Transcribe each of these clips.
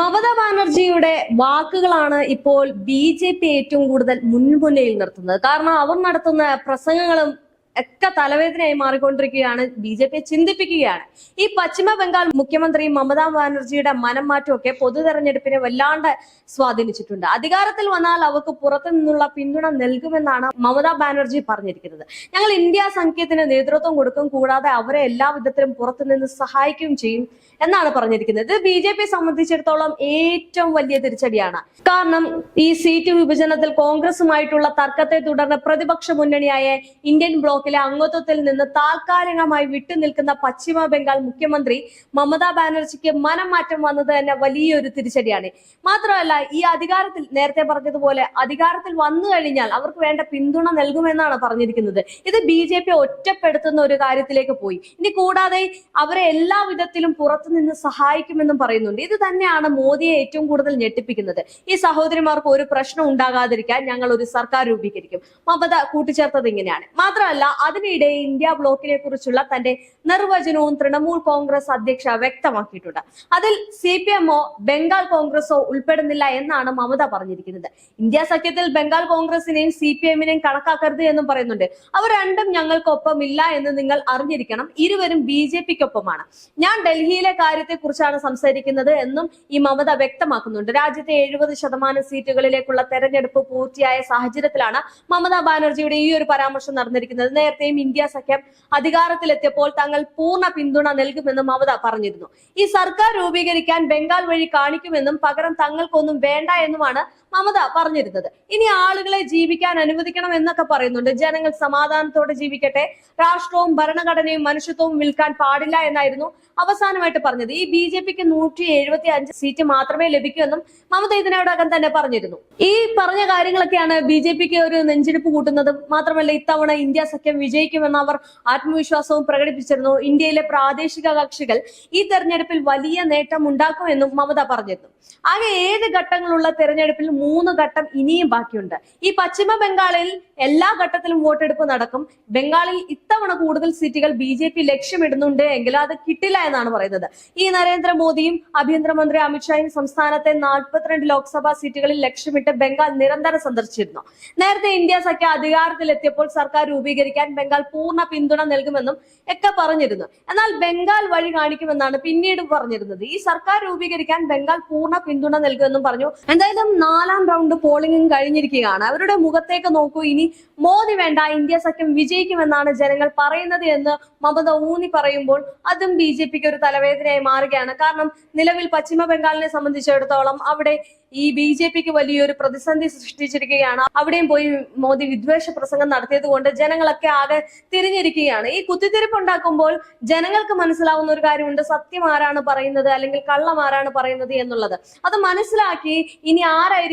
മമതാ ബാനർജിയുടെ വാക്കുകളാണ് ഇപ്പോൾ ബി ജെ പി ഏറ്റവും കൂടുതൽ മുൻമുന്നയിൽ നിർത്തുന്നത്. കാരണം അവർ നടത്തുന്ന പ്രസംഗങ്ങളും ഒക്കെ തലവേദനയായി മാറിക്കൊണ്ടിരിക്കുകയാണ്. ബി ജെ പിയെ ചിന്തിപ്പിക്കുകയാണ്. ഈ പശ്ചിമ ബംഗാൾ മുഖ്യമന്ത്രി മമതാ ബാനർജിയുടെ മനം മാറ്റമൊക്കെ പൊതു തെരഞ്ഞെടുപ്പിനെ വല്ലാണ്ട് സ്വാധീനിച്ചിട്ടുണ്ട്. അധികാരത്തിൽ വന്നാൽ അവർക്ക് പുറത്തു നിന്നുള്ള പിന്തുണ നൽകുമെന്നാണ് മമതാ ബാനർജി പറഞ്ഞിരിക്കുന്നത്. ഞങ്ങൾ ഇന്ത്യ സംഖ്യത്തിന് നേതൃത്വം കൊടുക്കും കൂടാതെ അവരെ എല്ലാ വിധത്തിലും പുറത്തു നിന്ന് സഹായിക്കുകയും ചെയ്യും എന്നാണ് പറഞ്ഞിരിക്കുന്നത്. ഇത് ബി ജെ പിയെ സംബന്ധിച്ചിടത്തോളം ഏറ്റവും വലിയ തിരിച്ചടിയാണ്. കാരണം ഈ സീറ്റ് വിഭജനത്തിൽ കോൺഗ്രസുമായിട്ടുള്ള തർക്കത്തെ തുടർന്ന് പ്രതിപക്ഷ മുന്നണിയായ ഇന്ത്യൻ ബ്ലോക്കിലെ അംഗത്വത്തിൽ നിന്ന് താൽക്കാലികമായി വിട്ടുനിൽക്കുന്ന പശ്ചിമ ബംഗാൾ മുഖ്യമന്ത്രി മമതാ ബാനർജിക്ക് മനം മാറ്റം വന്നത് തന്നെ വലിയൊരു തിരിച്ചടിയാണ്. മാത്രമല്ല ഈ അധികാരത്തിൽ നേരത്തെ പറഞ്ഞതുപോലെ അധികാരത്തിൽ വന്നു കഴിഞ്ഞാൽ അവർക്ക് വേണ്ട പിന്തുണ നൽകുമെന്നാണ് പറഞ്ഞിരിക്കുന്നത്. ഇത് ബി ജെ പി ഒറ്റപ്പെടുത്തുന്ന ഒരു കാര്യത്തിലേക്ക് പോയി. ഇനി കൂടാതെ അവരെ എല്ലാ വിധത്തിലും പുറത്തുനിന്ന് സഹായിക്കുമെന്നും പറയുന്നുണ്ട്. ഇത് തന്നെയാണ് മോദിയെ ഏറ്റവും കൂടുതൽ ഞെട്ടിപ്പിക്കുന്നത്. ഈ സഹോദരിമാർക്ക് ഒരു പ്രശ്നം ഉണ്ടാകാതിരിക്കാൻ ഞങ്ങൾ ഒരു സർക്കാർ രൂപീകരിക്കും. മമത കൂട്ടിച്ചേർത്തത് ഇങ്ങനെയാണ്. മാത്രമല്ല അതിനിടെ ഇന്ത്യ ബ്ലോക്കിനെ കുറിച്ചുള്ള തന്റെ നിർവചനവും തൃണമൂൽ കോൺഗ്രസ് അധ്യക്ഷ വ്യക്തമാക്കിയിട്ടുണ്ട്. അതിൽ സി പി എമ്മോ ബംഗാൾ കോൺഗ്രസോ ഉൾപ്പെടുന്നില്ല എന്നാണ് മമത പറഞ്ഞിരിക്കുന്നത്. ഇന്ത്യ സഖ്യത്തിൽ ബംഗാൾ കോൺഗ്രസിനെയും സി പി എമ്മിനെയും കണക്കാക്കരുത് എന്നും പറയുന്നുണ്ട്. അവർ രണ്ടും ഞങ്ങൾക്കൊപ്പം ഇല്ല എന്ന് നിങ്ങൾ അറിഞ്ഞിരിക്കണം. ഇരുവരും ബി ജെ പിക്കൊപ്പമാണ്. ഞാൻ ഡൽഹിയിലെ കാര്യത്തെ കുറിച്ചാണ് സംസാരിക്കുന്നത് എന്നും ഈ മമത വ്യക്തമാക്കുന്നുണ്ട്. രാജ്യത്തെ എഴുപത് ശതമാനം സീറ്റുകളിലേക്കുള്ള തെരഞ്ഞെടുപ്പ് പൂർത്തിയായ സാഹചര്യത്തിലാണ് മമതാ ബാനർജിയുടെ ഈ ഒരു പരാമർശം നടന്നിരിക്കുന്നത്. നേരത്തെയും ഇന്ത്യ സഖ്യം അധികാരത്തിലെത്തിയപ്പോൾ തങ്ങൾ പൂർണ പിന്തുണ നൽകുമെന്നും മമത പറഞ്ഞിരുന്നു. ഈ സർക്കാർ രൂപീകരിക്കാൻ ബംഗാൾ വഴി കാണിക്കുമെന്നും പകരം തങ്ങൾക്കൊന്നും വേണ്ട എന്നുമാണ് മമത പറഞ്ഞിരുന്നത്. ഇനി ആളുകളെ ജീവിക്കാൻ അനുവദിക്കണം എന്നൊക്കെ പറയുന്നുണ്ട്. ജനങ്ങൾ സമാധാനത്തോടെ ജീവിക്കട്ടെ. രാഷ്ട്രവും ഭരണഘടനയും മനുഷ്യത്വവും വിൽക്കാൻ പാടില്ല എന്നായിരുന്നു അവസാനമായിട്ട് പറഞ്ഞത്. ഈ ബി ജെ പിക്ക് നൂറ്റി എഴുപത്തി അഞ്ച് സീറ്റ് മാത്രമേ ലഭിക്കൂ എന്നും മമത ഇതിനോടകം തന്നെ പറഞ്ഞിരുന്നു. ഈ പറഞ്ഞ കാര്യങ്ങളൊക്കെയാണ് ബി ജെ പിക്ക് ഒരു നെഞ്ചിടിപ്പ് കൂട്ടുന്നതും മാത്രമല്ല ഇത്തവണ ഇന്ത്യ സഖ്യം വിജയിക്കുമെന്ന് അവർ ആത്മവിശ്വാസവും പ്രകടിപ്പിച്ചിരുന്നു. ഇന്ത്യയിലെ പ്രാദേശിക കക്ഷികൾ ഈ തെരഞ്ഞെടുപ്പിൽ വലിയ നേട്ടം ഉണ്ടാക്കുമെന്നും മമത പറഞ്ഞിരുന്നു. ആകെ ഏത് ഘട്ടങ്ങളുള്ള തെരഞ്ഞെടുപ്പിൽ മൂന്ന് ഘട്ടം ഇനിയും ബാക്കിയുണ്ട്. ഈ പശ്ചിമ ബംഗാളിൽ എല്ലാ ഘട്ടത്തിലും വോട്ടെടുപ്പ് നടക്കും. ബംഗാളിൽ ഇത്തവണ കൂടുതൽ സീറ്റുകൾ ബി ജെ പി ലക്ഷ്യമിടുന്നുണ്ട് എങ്കിലും അത് കിട്ടില്ല എന്നാണ് പറയുന്നത്. ഈ നരേന്ദ്രമോദിയും ആഭ്യന്തരമന്ത്രി അമിത്ഷായും സംസ്ഥാനത്തെ നാൽപ്പത്തിരണ്ട് ലോക്സഭാ സീറ്റുകളിൽ ലക്ഷ്യമിട്ട് ബംഗാൾ നിരന്തരം സന്ദർശിച്ചിരുന്നു. നേരത്തെ ഇന്ത്യ സഖ്യ അധികാരത്തിലെത്തിയപ്പോൾ സർക്കാർ രൂപീകരിക്കാൻ ബംഗാൾ പൂർണ പിന്തുണ നൽകുമെന്നും ഒക്കെ പറഞ്ഞിരുന്നു. എന്നാൽ ബംഗാൾ വഴി കാണിക്കുമെന്നാണ് പിന്നീട് പറഞ്ഞിരുന്നത്. ഈ സർക്കാർ രൂപീകരിക്കാൻ ബംഗാൾ പൂർണ പിന്തുണ നൽകുമെന്നും പറഞ്ഞു. എന്തായാലും നാലാം റൗണ്ട് പോളിംഗും കഴിഞ്ഞിരിക്കുകയാണ്. അവരുടെ മുഖത്തേക്ക് നോക്കൂ. ഇനി മോദി വേണ്ട ഇന്ത്യ സഖ്യം വിജയിക്കുമെന്നാണ് ജനങ്ങൾ പറയുന്നത് എന്ന് മമത ഊന്നി പറയുമ്പോൾ അതും ബി ജെ പിക്ക് ഒരു തലവേദനയായി മാറുകയാണ്. കാരണം നിലവിൽ പശ്ചിമ ബംഗാളിനെ സംബന്ധിച്ചിടത്തോളം അവിടെ ഈ ബി ജെ പിക്ക് വലിയൊരു പ്രതിസന്ധി സൃഷ്ടിച്ചിരിക്കുകയാണ്. അവിടെയും പോയി മോദി വിദ്വേഷ പ്രസംഗം നടത്തിയത് കൊണ്ട് ജനങ്ങളൊക്കെ ആകെ തിരിഞ്ഞിരിക്കുകയാണ്. ഈ കുത്തിത്തിരിപ്പ് ഉണ്ടാക്കുമ്പോൾ ജനങ്ങൾക്ക് മനസ്സിലാവുന്ന ഒരു കാര്യമുണ്ട്. സത്യം ആരാണ് പറയുന്നത് അല്ലെങ്കിൽ കള്ളം ആരാണ് പറയുന്നത് എന്നുള്ളത്. അത് മനസ്സിലാക്കി ഇനി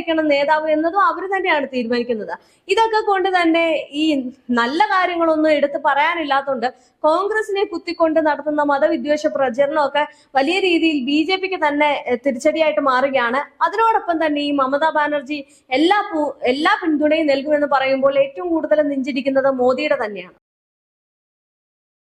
ആരായിരിക്കണം നേതാവ് എന്നതും അവർ തന്നെയാണ് തീരുമാനിക്കുന്നത്. ഇതൊക്കെ കൊണ്ട് തന്നെ ഈ നല്ല കാര്യങ്ങളൊന്നും എടുത്തു പറയാനില്ലാത്തതുകൊണ്ട് കോൺഗ്രസിനെ കുത്തിക്കൊണ്ട് നടത്തുന്ന മതവിദ്വേഷ പ്രചരണമൊക്കെ വലിയ രീതിയിൽ ബി ജെ പിക്ക് തന്നെ തിരിച്ചടിയായിട്ട് മാറുകയാണ്. അതിനോടൊപ്പം തന്നെ ഈ മമതാ ബാനർജി എല്ലാ എല്ലാ പിന്തുണയും നൽകുമെന്ന് പറയുമ്പോൾ ഏറ്റവും കൂടുതൽ നെഞ്ചിടിക്കുന്നത് മോദിയുടെ തന്നെയാണ്.